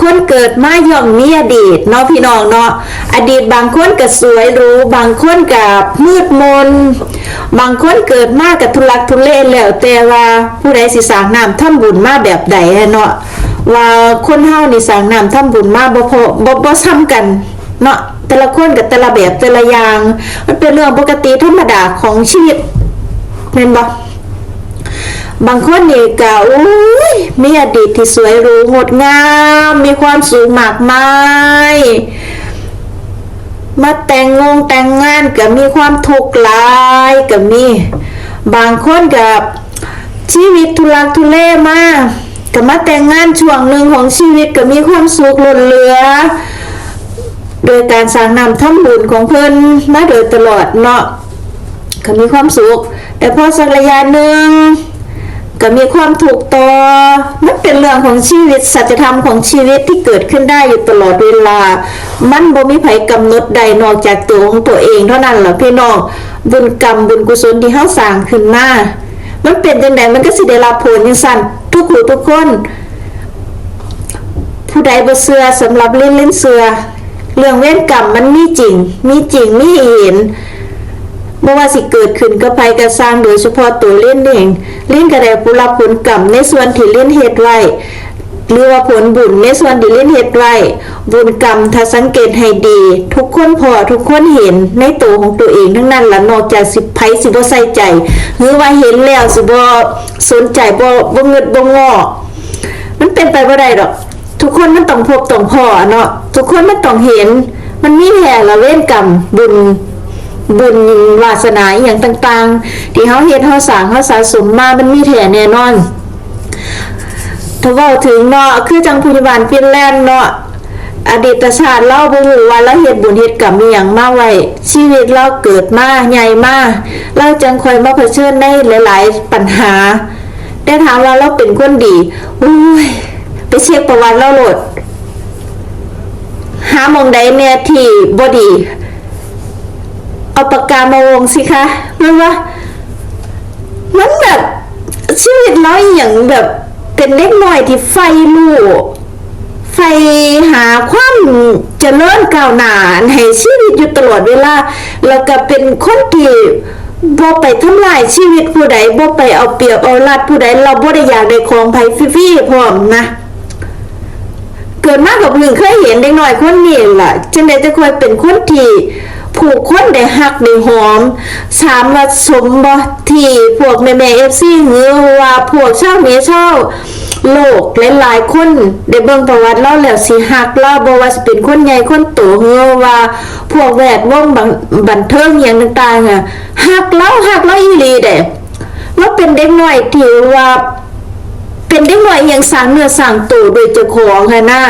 คนเกิดมาย่อมมีอดีตเนาะพี่น้องเนาะอดีตบางคนก็สวยรู้บางคนก็มืดมน บางคนเกิดมากับทุลักทุเลแล้วแต่ว่าผู้ใดสิสางน้ำทำบุญมาแบบใดเนาะว่าคนเฮานี่สางน้ำทำบุญมาบ่พอบ่บ่ซ้ำกันเนาะแต่ละคนกับแต่ละแบบแต่ละอย่าง มันเป็นเรื่องปกติธรรมดาของชีวิตแม่นบ่ บางคนนี่ก็อุ้ยมีอดีตที่สวยหรูงดงาม มีความสูงมากมายมาแต่งงงแต่งงานก็มีความทุกข์หลายก็มี บางคนกับชีวิตทุลักทุเลมากก็มาแต่งงานช่วงหนึ่งของชีวิตก็มีความสุขล้นเหลือ โดยการสร้างนำทำบุญของเพิ่นมาโดยตลอดเนาะก็มีความสุข แต่พอสักระยะหนึ่ง ก็มีความถูกต่อมันเป็นเรื่องของชีวิตสัจธรรมของชีวิตที่เกิดขึ้นได้อยู่ตลอดเวลา มันบ่มีไผกำหนดใดนอกจากตัวของตัวเองเท่านั้นแหละพี่น้องบุญกรรมบุญกุศลที่เฮาสร้างขึ้นมามันเป็นจังไดมันก็สิได้รับผลจังซั่นทุกผู้ทุกคน ผู้ใดบ่เชื่อสำหรับเล่นเล่นเชื่อเรื่องเวรกรรมมันมีจริง มีจริงมีเห็น บ่ว่าสิเกิดขึ้นกับภัยกระสร้างโดยเฉพาะตัวเล่นเองเล่นกระไดผู้รับผลกรรมในส่วนที่เล่นเฮ็ดไว้หรือว่าผลบุญในส่วนที่เล่นเฮ็ดไว้บุญกรรมถ้าสังเกตให้ดี ทุกคนพอทุกคนเห็นในตัวของตัวเองทั้งนั้นละนอกจากสิบไผสิบ่ใส่ใจ หรือว่าเห็นแล้วสิบ่สนใจบ่บ่เงิดบ่งอมันเป็นไปบ่ได้ดอกทุกคนมันต้องพบต้องพอเนาะทุกคนมันต้องเห็น มันมีแห่ละเว้นกรรมบุญ บุญวาสนาอย่างต่างๆ ที่เขาเฮ็ดเขาสร้างเขาสะสมมามันมีแท้แน่นอนถ้าว้าถึงเนาะคือจังพยาบาลฟินแลนด์เนาะอดีตชาติเราบ่ฮู้ว่าเราเฮ็ดบุญเฮ็ดกรรมอีหยังมาไว้ชีวิตเราเกิดมาใหญ่มาเราจังคอยมาเผชิญในหลาย ๆ ปัญหา แต่ถามว่าเราเป็นคนดีอุ้ยไปเช็คประวัติเราโหลด หามองใดเนี่ยที่บ่ดี เอาปากกามาวงสิคะมันว่ามันแบบชีวิตเราอย่างแบบเป็นเล็กน้อยที่ไฟลูกไฟหาความเจริญก้าวหน้าให้ชีวิตอยู่ตลอดเวลาแล้วก็เป็นคนที่บ่ไปทำลายชีวิตผู้ใดบ่ไปเอาเปรียบเอารัดผู้ใดเราบ่ได้อยากได้ของไผฟรีๆพร้อมนะเกิดมากับหนึ่งเคยเห็นเด็กน้อยคนนี้ล่ะจังใดจะคอยเป็นคนที่ ผูกคนได้หักได้หอมสามว่าสมบ่ที่พวกแม่แม่เอฟซีหือว่าพวกชาเมเช่าโลกหลายๆคนได้เบิ่งประวัติเล่าแล้วสิหักเล่าบ่ว่าสิเป็นคนใหญ่คนโตหรือว่าพวกแวดวงบังบันเทิงอหย่างต่างๆอะหักเล่าหักเล่าอีหลีเด้ว่าเป็นเด็กน้อยที่ว่า เป็นเด็กน้อยอหยังสร้างเนื้อสร้างตัวโดยเจ้าของค่ะนะ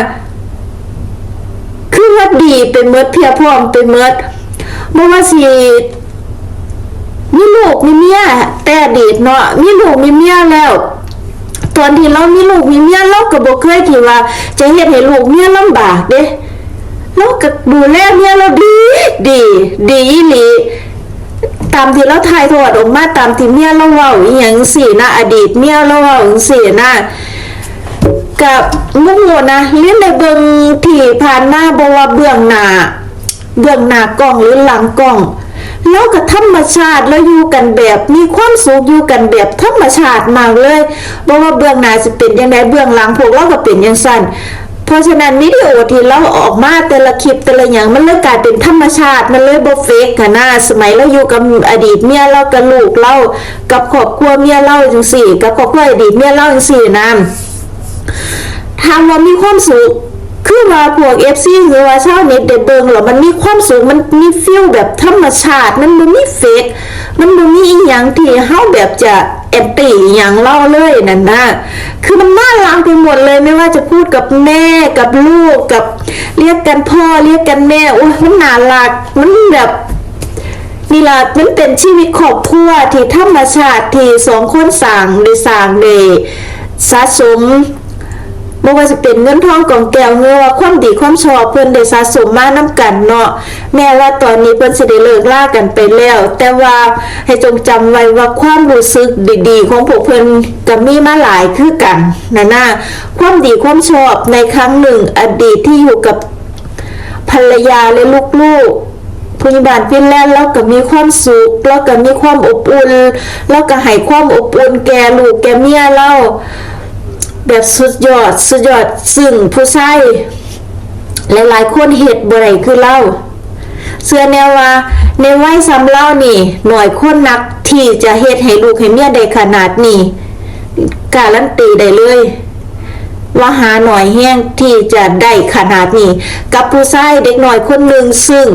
คือว่าดีเป็นเมดเพียพร้อมเป็นเมด บ่ว่าสิมีลูกมีเมียแต่อดีตเนาะมีลูกมีเมียแล้ว ตอนที่เรามีลูกมีเมียเราก็บ่เคยที่ว่า จะเฮ็ดให้ลูกเมียลำบากเด้เราก็ดูแลเมียเราดีดีดีอีหลีตามที่เราถ่ายทอดออกมาตามที่เมียเราเว้าอีหยังสินะอดีตเมียเราเว้าจังซี่นะกับมุกโหนะเล่นในเบื้องที่ผ่านหน้าบว่าเบื้องหน้า เบื้องหน้ากล้องหรือหลังกล้อง แล้วกับธรรมชาติแล้วอยู่กันแบบมีความสุขอยู่กันแบบธรรมชาติมากเลยบอกว่าเบื้องหน้าจะเป็นยังไงเบื้องหลังพวกเราก็เป็นยังสั้นเพราะฉะนั้นวิดีโอที่เราออกมาแต่ละคลิปแต่ละอย่างมันเลยกลายเป็นธรรมชาติมันเลยบ่เฟกค่ะนะสมัยเราอยู่กับอดีตเมียเรากับลูกเรากับครอบครัวเมียเราจังสี่ กับครอบครัวอดีตเมียเราจังสี่นะถามว่ามีความสุข คือว่าพวกเอฟซีหรือว่าชาวเน็ตเดเบิงหรอมันมีความสุขมันมีฟิลแบบธรรมชาติ มันบ่มีเฟกมันบ่มีอีหยังที่เฮาแบบจะแอนตี้อหยังเล่าเลยนั่นนะคือมันน่ารักไปหมดเลยไม่ว่าจะพูดกับแม่กับลูกกับเรียกกันพ่อเรียกกันแม่โอ้ยมันน่ารักมันแบบนี่ละมันเป็นชีวิตครอบครัวที่ธรรมชาติที่สองคนสร้างได้สางได้สะสม บ่ว่าสิเป็นเงินทองกองแก้วเงือว่าความดีความชอบเพิ่นได้สะสมมานํกันเนาะแม้ว่าตอนนี้เพิ่นสิได้เลิกลากันไปแล้ว แต่ว่าให้จงจำไว้ว่าความรู้สึกดีๆ ของพวกเพิ่นก็มีมาหลายคือกันนะนะความดีความชอบในครั้งหนึ่งอดีตที่อยู่กับภรรยาและลูกๆพยาบาลฟินแลนด์แล้วก็มีความสุขแล้วก็มีความอบอุ่นแล้วก็ให้ความอบอุ่นแก่ลูกแก่เมียเรา แบบสุดยอดสุดยอดซึ่งผู้ชายหลายๆคนเหตุบ่ไรคือเล่าเสื้อแนวว่าในวัยซ้ำเล่านี่ หน่อยคนนักที่จะเหตุให้ลูกให้เมียได้ขนาดนี้การันตีได้เลย ว่าหาหน่อยแห้งที่จะได้ขนาดนี้ กับผู้ชายเด็กหน่อยคนหนึ่งซึ่ง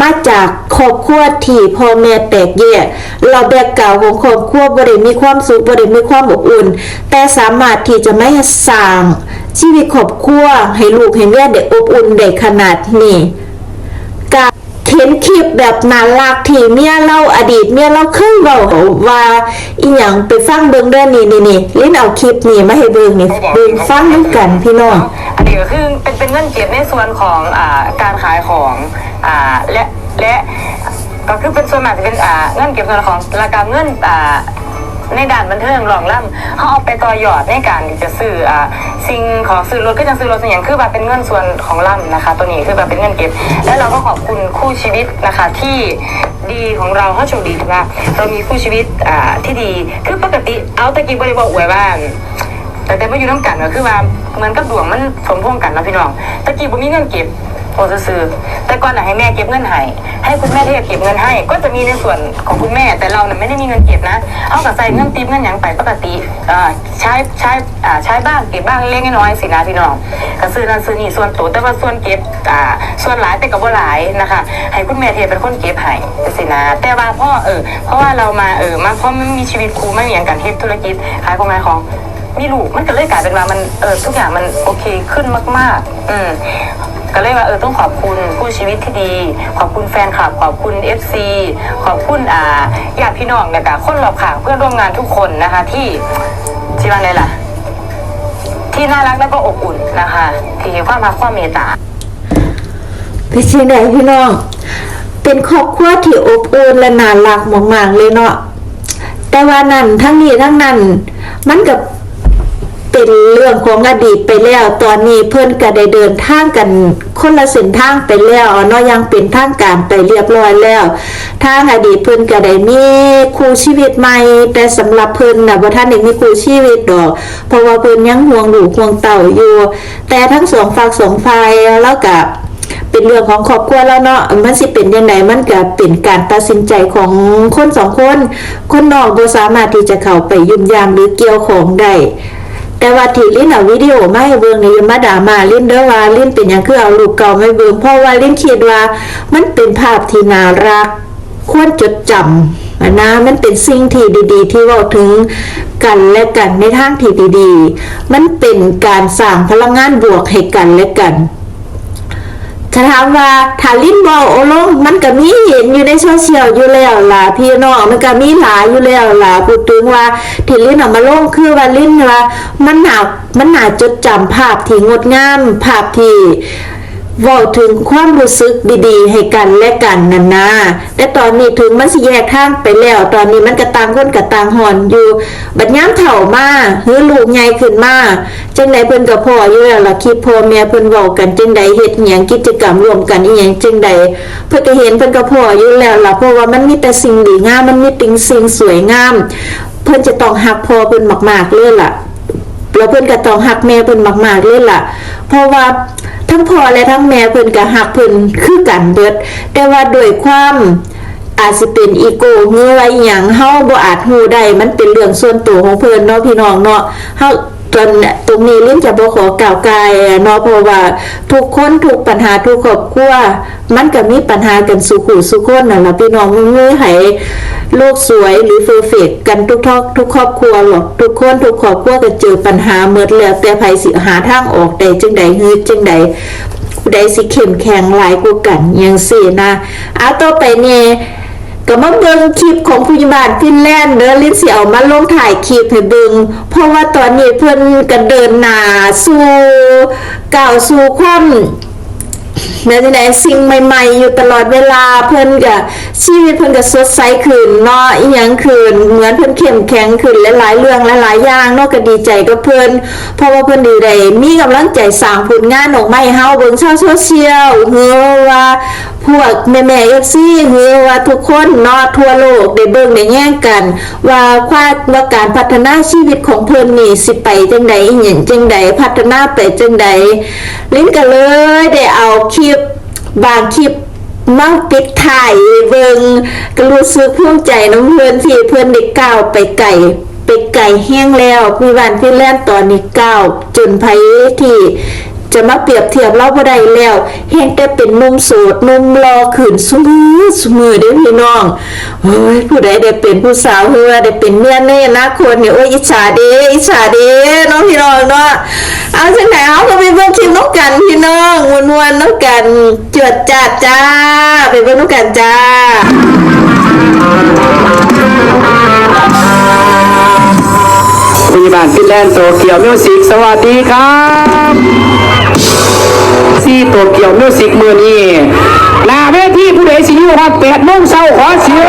มาจากครอบครัวที่พ่อแม่แตกแยกเราแบกเก่าของครอบครัวบริมีความสุขบริมีความอบอุ่น แต่สามารถที่จะไม่สร้างชีวิตครอบครัวให้ลูกให้แม่เด็กอบอุ่นได้ขนาดนี้ เห็นคลิปแบบนานลากที่เมียเล่าอดีตเมียเล่าเคยเว้าว่าอีหยังไปฟังเบิ้งเด้อนี่นี่นี่ลิ้นเอาคลิปนี่มาให้เบิ้งนี่เบิ้งฟังด้วยกันพี่น้องอันนี้ก็คือเป็นเป็นเงื่อนเก็บในส่วนของอ่าการขายของอ่าและและก็คือเป็นส่วนมากจะเป็นอ่าเงินเก็บส่วนของรายการเงื่อนอ่า ในด่านบันเทิงรองล่ำเขาเอาไปต่อยอดในการที่จะซื้ออ่าสิ่งของซื้อรถก็จะซื้อรถสิ่งอย่างคือแบบเป็นเงินส่วนของล่ำนะคะ ตัวนี้คือแบบเป็นเงินเก็บ และเราก็ขอบคุณคู่ชีวิตนะคะที่ดีของเราเขาโชคดีถือว่าเรามีคู่ชีวิตอ่าที่ดีคือปกติเอาตะกี้บริบอกอวยว่าแต่แต่ไม่อยู่น้ำกันก็คือว่าเหมือนกับดวงมันสมพงกันนะพี่น้องตะกี้ผมมีเงินเก็บ โอซื้อแต่ก่อนน่ะให้แม่เก็บเงินให้ให้คุณแม่เทพเก็บเงินให้ ก็จะมีในส่วนของคุณแม่แต่เราเนี่ยไม่ได้มีเงินเก็บนะ เอากับใส่เงินติปเงินหยังไปปกติใช้ใช้ใช้บ้างเก็บบ้างเล็กน้อยสินะพี่น้องก็ซื้อนั่นซื้อนี่ส่วนตัวแต่ว่าส่วนเก็บส่วนหลายแต่กับว่าหลายนะคะ ให้คุณแม่เทพเป็นคนเก็บให้สินะแต่ว่าพ่อเออเพราะว่าเรามาเออมาเพราะมันมีชีวิตครูไม่มีอย่างการเฮ็ดธุรกิจขายของขายของมีลูกมันก็เลยกลายเป็นว่ามันเออทุกอย่างมันโอเคขึ้นมาก ๆ อืม ก็เลยว่าเออต้องขอบคุณผู้ชีวิตที่ดี ขอบคุณแฟนคลับขอบคุณ FC ขอบคุณอ่าญาติพี่น้องเนี่ยกับคนรอบข้างเพื่อนร่วมงานทุกคนนะคะ ที่ที่ว่าไงล่ะ ที่น่ารักแล้วก็อบอุ่นนะคะ ที่มีความรักความเมตตาพี่ชีไหนพี่น้อง เป็นครอบครัวที่อบอุ่นและน่ารักมากๆเลยเนาะแต่ว่านั่นทั้งนี้ทั้งนั้น มันกับ เป็นเรื่องของอดีตไปแล้ว ตอนนี้เพื่อนก็ได้เดินทางกัน คนละเส้นทางไปแล้วเนาะยังเป็นทางการไปเรียบร้อยแล้วทางอดีตเพื่อนก็ได้มีคู่ชีวิตใหม่ แต่สำหรับเพื่อนนะว่าท่านเองมีคู่ชีวิตดอก เพราะว่าเพื่อนยังห่วงหลูกห่วงเต่าอยู่ แต่ทั้งสองฝายสองฝ่ายแล้วกับเป็นเรื่องของครอบครัวแล้วเนาะมันสิเป็นยังไงมันก็เป็นการตัดสินใจของคนสองคน คนนอกบ่สามารถที่จะเข้าไปยุ่มยามหรือเกี่ยวของได้ แต่ว่าที่ลิ้นเอาวิดีโอไม่เบิ่งนี่อย่ามาด่ามาลิ้นเด้อว่าลิ้นเป็นอย่างคือเอาลูกเก่าไม่เบิ่งเพราะว่าลิ้นคิดว่ามันเป็นภาพที่น่ารัก ควรจดจำนะมันเป็นสิ่งที่ดี ๆ ที่เว่าถึงกันและกันในทางที่ดีๆ มันเป็นการสร้างพลังงานบวกให้กันและกัน ถ้าถามว่าถ้าลิ้นบอโอลงมันก็มีเห็นอยู่ในโซเชียลอยู่แล้วล่ะพี่น้องมันก็มีหลายอยู่แล้วล่ะพูดถึงว่าที่ลิ้นออกมาลงคือว่าลิ้นว่ามันหนามันหนาจดจำภาพที่งดงามภาพที่ ว้าถึงความรู้สึกดีๆ ให้กันและกันนันนะแต่ตอนนี้ถึงมันสิแยกทางไปแล้ว ตอนนี้มันกระตังคนกระตังหอนอยู่ บัดย้ำเถ่ามาเฮือลูกใหญ่ขึ้นมาจังใดเพิ่นกับพ่ออยู่แล้วล่ะคิดพ่อแม่เพิ่นเว้ากันจังใดเฮ็ดหยังกิจกรรมรวมกันอีหยังจังใดเพิ่นก็เห็นเพิ่นกับพ่ออยู่แล้วล่ะเพราะว่ามันมีแต่สิ่งดีงามมันมีแต่สิ่งสวยงาม เพิ่นจะต้องฮักพ่อเพิ่นมากๆเลยล่ะ ตัวเพื่อนก็ต้องหักแม่เพื่อนมาก ๆเลยล่ะ เพราะว่าทั้งพ่อและทั้งแม่เพื่อนก็หักเพื่อนคือกันเบิด แต่ว่าด้วยความอาจสิเป็นอีโก้เงื่อว่าอย่างเฮาบ่อาจฮู้ได้มันเป็นเรื่องส่วนตัวของเพื่อนเนาะพี่น้องเนาะเฮา ตอนตรงนี้ลิ้นจะบ่ขอกล่าวกายเนาะเพราะว่าทุกคนทุกปัญหาทุกครอบครัวมันก็มีปัญหากันสุขุสุขคนนั่นล่ะพี่น้องมันมีให้โลกสวยหรือเฟอร์เฟกกันทุกทอกทุกครอบครัวหรอกทุกคนทุกครอบครัวก็เจอปัญหาเมื่อแล้วแต่ไผสิหาทางออกได้จังใดฮือจังใดผู้ใดสิเข้มแข็งหลายกว่ากันยังซี่นะเอาต่อไปเนี่ย ก็มาเบิ่งคลิปของผู้ใหญ่บ้าลฟินแลนด์เด้อลินสิเอามาลงถ่ายคลิปให้เบิ่งเพราะว่าตอนนี้เพื่อนกันเดินหน้าสู่ก้าวสู่ความ แม้แต่ไหนสิ่งใหม่ๆ อยู่ตลอดเวลาเพิ่นก็ชีวิตเพิ่นก็สดใสขึ้นเนาะอีหยังขึ้นเหมือนเพิ่นเข้มแข็งขึ้นหลายๆเรื่องหลายๆอย่างเนาะก็ดีใจกับเพิ่นเพราะว่าเพิ่นดีได้มีกำลังใจสร้างผลงานออกมาให้เฮาเบิ่งชาวโซเชียลเฮือว่าพวกแม่ๆ FC เฮือว่าทุกคนเนาะทั่วโลกได้เบิ่งได้แย่งกัน ว่าความว่าการพัฒนาชีวิตของเพิ่นนี่สิไปจังใดอีหยังจังใดพัฒนาไปจังใดลิ้นก็เลยได้เอาคลิป บางคลิปมาปิดถ่ายเบิงก็รู้สึกภูมิใจน้องเพื่อนที่เพื่อนได้ก้าวไปไก่ไปไก่แห้งแล้วพี่วันพี่แล่นตอนนี้ก้าวจนไพที่ จะมาเปรียบเทียบเราบ่ได้แล้วเห็นแต่เป็นนุ่มโสดนุ่มรอขืนสุมือสุมือเด้พี่น้องเฮ้ยผู้ใดได้เป็นผู้สาวเฮือได้เป็นเมียในอนาคตเนี่ยโอ้ยอิจฉาเด้อิจฉาเด้น้องพี่น้องเนาะเอาจังไหนเอาก็ไปเบิ่งคลิปน้องกันพี่น้องมวนๆน้องกันจวดจัดจ้าไปเบิ่งน้องกันจ้า พยาบาลฟินแลนด์โตเกียวมิวสิกสวัสดีครับซีโตเกียวมิวสิกมือนี้หน้าเวทีผู้ใดสิอยู่ฮอดแปดโมงเช้าขอเสียง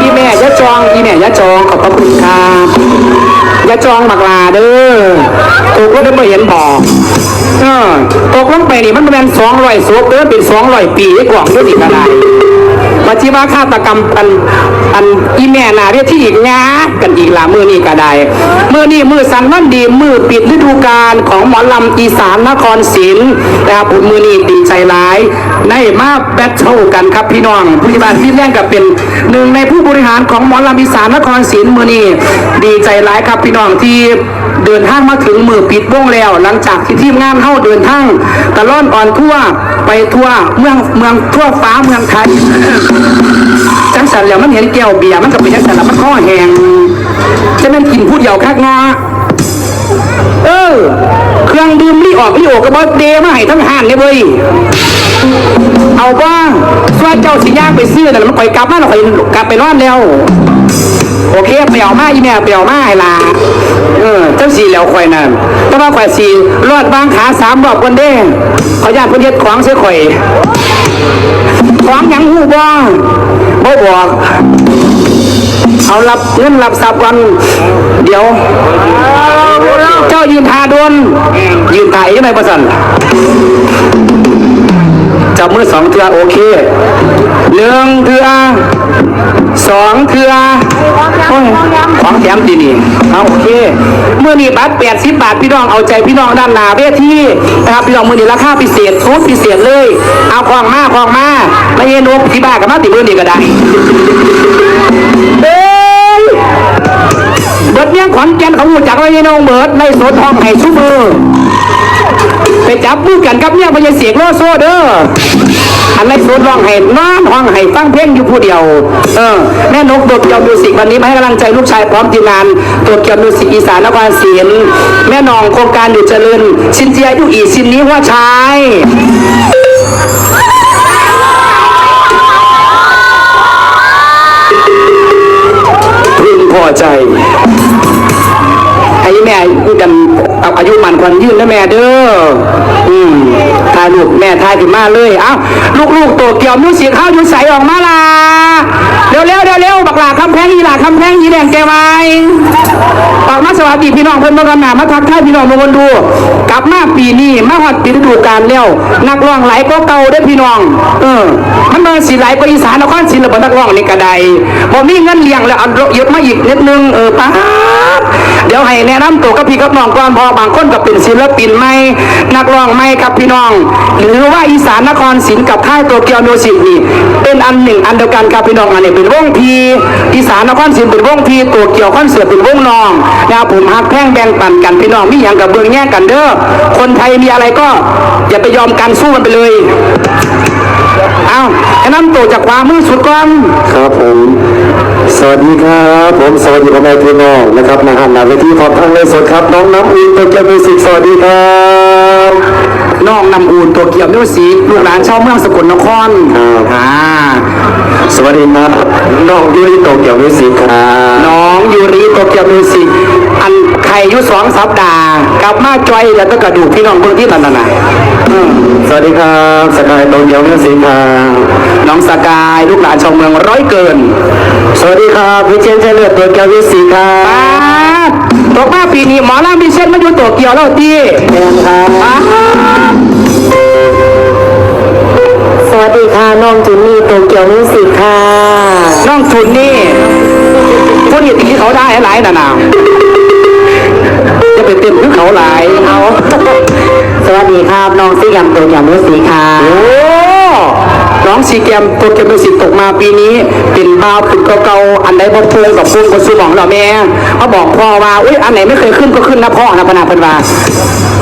อีแม่ยะจองอีแม่ยะจองขอบพระคุณครับยะจองบักลาเด้อตกรถได้ไม่เห็นบอกตกลงไปนี่มันเป็นสองร้อยศพเด้อเป็นสองร้อยปีกว่างด้วยนี่ก็ได้ มาชีวาฆาตกรรมอันอันอีแม่นาเรียกที่อีกงากันอีกละมือนี่ก็ได้มือนี่มือสันวันดีมือปิดฤดูกาลของหมอลำอีสานนครศรีนะครับผมมือนี่ดีใจร้ายได้มาแบทเทิลกันครับพี่น้องผู้ใหญ่บ้านพี่แรงกับเป็นหนึ่งในผู้บริหารของหมอลำอีสานนครศรีมือนี่ดีใจร้ายครับพี่น้องที่ เดินทางมาถึงมือปิดวงแล้ว หลังจากที่ทีมงานเข้าเดินทางตะล่อนอ่อนทั่วไปทั่วเมืองเมืองทั่วฟ้าเมืองไทยจังสันแล้วมันเห็นแก้วเบียร์มันก็เป็นจังสันแล้วมันข้อแหงจะแม่นกินพูดเดียวคักงอเออ เครื่องดื่มรีออกรีโอกระบอกเดมาให้ทั้งห้านเลยเว้ยเอาบ้างส่วนเจ้าสิย่างไปซื้อแต่มันข่อยกลับมาเราข่อยกลับไปนอนแล้ว โอเคไปเอามาอีแม่ไปเอามาให้ลาเออเจ้าสีแล้วข่อยนั่นแต่ว่าข่อยสีรอดบางขาสามรอบคนเด้งขอญาตเพิ่นเฮ็ดของเสียข่อยของยังหูบ่บ่บอกเอารับเงินรับทรัพย์กันเดี๋ยว เจ้ายืนทาดนยืนถ่ายยังไงประสัน จับมือสองเทือโอเคหนึ่งเทือสองเทือโอ้ยของแถมดีนี่เอาโอเค เมื่อนี้บัตรแปดสิบบาทพี่น้องเอาใจพี่น้องด้านหน้าเวทีนะครับพี่น้องมือนี้ราคาพิเศษทุนพิเศษเลย เอาของมาของมาไม่เย็นนกที่บ้านกับมาติมือนี่ก็ได้เอ้ยเบิดเนี้ยงขอนแก่นเขาหูจักไว้ในน้องเบิดในโสนทองไห่ชูมือ ไปจับพูดกันกับเนี่ยพยาเสียงโลโซเด้ออันไรโซดร้องไห้นอนห้องไห้ฟังเพลงอยู่ผู้เดียว เออแม่นกโดดเกียวมิวสิกวันนี้มาให้กำลังใจลูกชายพร้อมทีมงานตัวเกียวมิวสิกอีสานนครศรีแม่นองโครงการอยู่เจริญ ชินเจียอยู่อีชินนี้ว่าชาย อนคนยืนนะแม่เด้ออืมทายลูกแม่ทายถึงมาเลยเอ้าลูกๆตัวเกี่ยวมิวสิกเข้าอยู่ใสออกมาล่ะเร็วๆเร็วๆบักหลาคำแพงอีหลาคำแพงอีแดงแกไว้ออกมาสวัสดีพี่น้องเพื่อนเมื่อกันหนามาทักทายพี่น้องมาคนดู กลับมาปีนี้มาฮอดปีฤดูกาลแล้วนักร้องไหลก็เก่าได้พี่น้อง เออมันมาสีไหลกว่าอีสานนครศรีล้วบ่นักร้องในี่ก็ได้บ่มีเงินเลี้ยงแล้วเอายศมาอีกนิดนึงเออป้า ดเดี๋ยวให้แนะนำตัวกับพี่กับน้องก่อนเพอบางคนก็เป็นศิลปินใหม่นักร้องใหม่ครับพี่น้อง หรือว่าอีสานนครศรีกับค่ายตัวเกียวมิวสิกนี่เป็นอันหนึ่งอันเดียวกันครับพี่น้องอันนี้เป็นวงพีอีสานนครศรีเป็นวงพีตัวเกี่ยวคอนเสิร์ตเป็นวงน้องนะครับผมฮักแพงแบ่งปันกันพี่น้องมีอย่างกับเบืองแย่งกันเด้อคนไทยมีอะไรก็อย่าไปยอมกันสู้มันไปเลยเอาแนะนำตัวจากความมือสุดก่อนครับผมส วัสดีครับ ผมสวัสดีพ่อแม่พี่น้องนะครับนะฮะหน้าเวทีขอบทางเลยสดครับ น้องน้ำอินโตเกียวมิวสิกสวัสดีครับน้องนำอูนตัวเกี่ยวมิวสิกลูกหลานชาวเมืองสกลนครครับอ่าสวัสดีครับน้องยูริโตเกียวมิวสิกครับน้องยูริตัวเกี่ยวมิวสิกอันไข่อยุสองสัปดาห์กลับมาจอยแล้วก็กระดูกพี่น้องเบิ่งที่นั่นน่ะนะอืมสวัสดีครับสกายโตเกียวมิวสิกครับ น้องสกาย ลูกหลานชาวเมืองร้อยเกิน สวัสดีครับพี่เชนเชนเลือดโตเกียวมิวสิกครัป้าบดตกมาปีนี้หมอลำพิเศษมาอยู่ตัวเกี่ยวแล้วตีแมนครับป้าดสวัสดีค่ะน้องจุนนี่โตเกียวมิวสิกค่ะน้องจุนนี่คนเหยียดที่เขาได้หลายน่ะนะจะไปเต็มคือเขาหลายเอาสวัสดีครับน้องซิกัมโตเกียวมิวสิกค่ะโอ้ น้องซีเกมตัวเกมมิวสิกตกมาปีนี้ เป็นบาวขึ้นเก่าๆอันใดบ่เพื่อกับพุ่งกับซูหมองเราแม่เขาบอกพ่อว่าอุ้ยอันไหนไม่เคยขึ้นก็ขึ้นนะพ่อนะพนาพันวา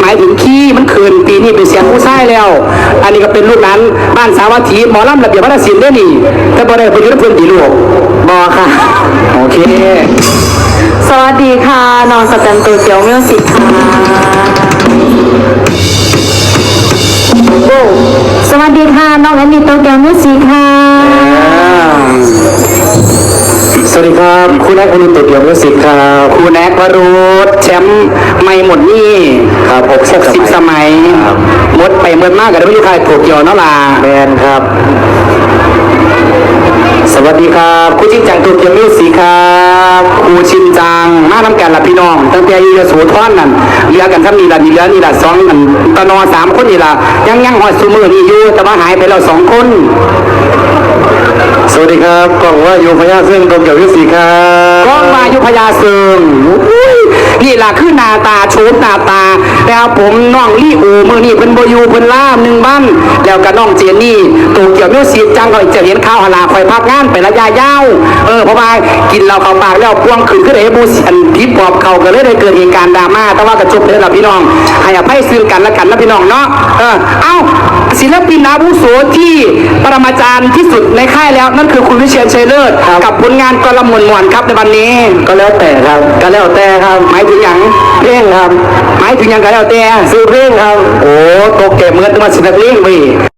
หมายถึงขี้มันคืนปีนี้เป็นเสียงผู้ชายแล้ว อันนี้ก็เป็นลูกนั้นบ้านสาวัตถีหมอลำระเบียบวัฒนศิลป์ได้วยนี่แต่บ่ได้ไปอยืนเพื่อนตีลูกบอค่ะโอเค สวัสดีค่ะน้องสแตมโตเกียวมิวสิกค่ะ สวัสดีค่ะ น้องแอนนี่โตเกียวมิวสิกค่ะสวัสดีครับคุณแอกคุณโตเกียวมิวสิกครับครูแนกวรุษแชมป์ไม่หมดหนี่ครับหกสิบสิบสมัยหมดไปหมดมากกับไม่รู้ใครถูกเกี่ยวเนาะล่ะแมนครับ สวัสดีครับคุณจริงจังโตเกียวมิวสิกครับครูชินจังมาทำกันละพี่น้อง ตั้งแต่อยูยโสธรนั่นเรียกันถ้ามีละนี่เหลือนี่ละสองอันตะนอสามคนนี่ละยังยังหอดซูมือนี่อยู่แต่ว่าหายไปแล้วสองคน สวัสดีครับกล่องว่าอยู่พญาซึ่งโตเกียวมิวสิกครับก้องมายุพยาเซิงอุ้ย นี่ล่ะคือหนาตาโฉมหนาตาแล้วผมน้องลี่อูมือนี่เพิ่นบอยูเพิ่นล่ามหนึ่งบ้านแล้วก็น้องเจนนี่ตัวเกี่ยวมิวสิกจังก็จะเห็นข้าวหลาคอยพักงานไประยะยาวเออเพราะว่ากินเราเข้าปากแล้วพวงขึ้นขึ้นเอบูอันทิปปอบเขาก็เลยได้เกิดเหตุการณ์ดราม่าแต่ว่ากระจบเลยล่ะพี่น้องให้อภัยซึ่งกันและกันนะพี่น้องเนาะเออเอ้าศิลปินอาวุโสที่ปรมาจารย์ที่สุดในค่ายแล้วนั่นคือคุณวิเชียนชัยเลิศกับผลงานกลมวนมวนๆครับในวันนี้ ก็แล้วแต่ครับก็แล้วแต่ครับหมายถึงอย่างเพลงครับ หมายถึงอย่างก็แล้วแต่ซื้อเพลงครับ โอ้โตเกมเงินมาสินักเลี้ยงไป